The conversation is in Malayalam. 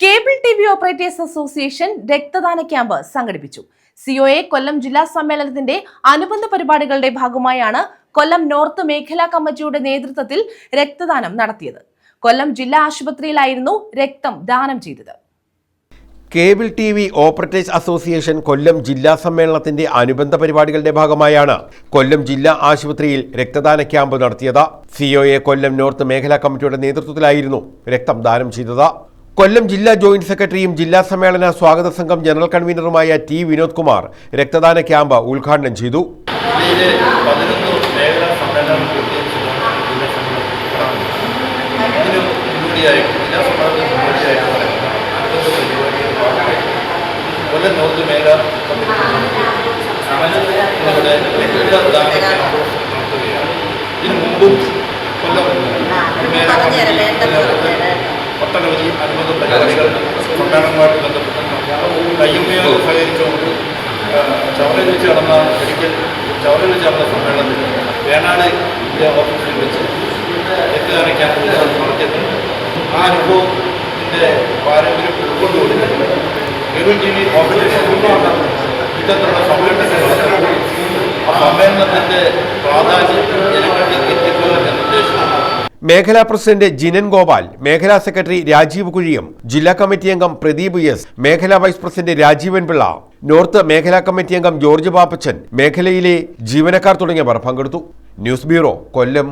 Cable T V operators association രക്തദാന ക്യാമ്പ് സംഘടിപ്പിച്ചു. സിഒഎ കൊല്ലം ജില്ലാ സമ്മേളനത്തിന്റെ അനുബന്ധ പരിപാടികളുടെ ഭാഗമായാണ് കൊല്ലം നോർത്ത് മേഖലാ കമ്മിറ്റിയുടെ നേതൃത്വത്തിൽ രക്തദാനം നടത്തിയത്. കൊല്ലം ജില്ലാ ആശുപത്രിയിലായിരുന്നു രക്തം ദാനം ചെയ്തത്. Cable T V operators association Kollam ജില്ലാ സമ്മേളനത്തിന്റെ അനുബന്ധ പരിപാടികളുടെ ഭാഗമായാണ് കൊല്ലം ജില്ലാ ആശുപത്രിയിൽ രക്തദാന ക്യാമ്പ് നടത്തിയത്. സിഒഎ കൊല്ലം നോർത്ത് മേഖലാ കമ്മിറ്റിയുടെ നേതൃത്വത്തിലായിരുന്നു രക്തം ദാനം ചെയ്തത്. കൊല്ലം ജില്ലാ ജോയിന്റ് സെക്രട്ടറിയും ജില്ലാ സമ്മേളന സ്വാഗത സംഘം ജനറൽ കൺവീനറുമായ ടി വിനോദ് കുമാർ രക്തദാന ക്യാമ്പ് ഉദ്ഘാടനം ചെയ്തു. ഇതിന് കൊല്ലം നോർത്ത് മേഖല മുമ്പും കൊല്ലം മേഖലാ ഒട്ടനവധി അനുബന്ധ പരിപാടികൾ സമ്മേളനവുമായിട്ട് ബന്ധപ്പെട്ട് കയ്യുമയോ സഹകരിച്ചുകൊണ്ട് ചവറയിൽ വെച്ച് നടന്ന ഒരിക്കൽ ചവറയിൽ വെച്ച് നടന്ന സമ്മേളനത്തിൽ വേണാട് ഇന്ത്യ ഓഫീസിൽ വെച്ച് ക്യാമ്പ് നടത്തിയിട്ടുണ്ട് ആ അനുഭവത്തിന്റെ പാരമ്പര്യം ഉൾക്കൊണ്ടുകൊണ്ട് കേബിൾ ടി ഓഫീസിൽ ഓപ്പറേഷൻ ഇത്തരത്തിലുള്ള സമ്മേളനത്തിൽ ആ സമ്മേളനത്തിന്റെ പ്രാധാന്യം ജനങ്ങളിലേക്ക് ഉദ്ദേശം മേഖലാ പ്രസിഡന്റ് ജിനൻ ഗോപാൽ മേഖലാ സെക്രട്ടറി രാജീവ് കുഴിയം ജില്ലാ കമ്മിറ്റി അംഗം പ്രദീപ് എസ് മേഖലാ vice president Rajeevan Pillai north മേഖലാ കമ്മിറ്റി അംഗം ജോർജ് പാപ്പച്ചൻ മേഖലയിലെ ജീവനക്കാർ തുടങ്ങിയവർ പങ്കെടുത്തു. News bureau Kollam.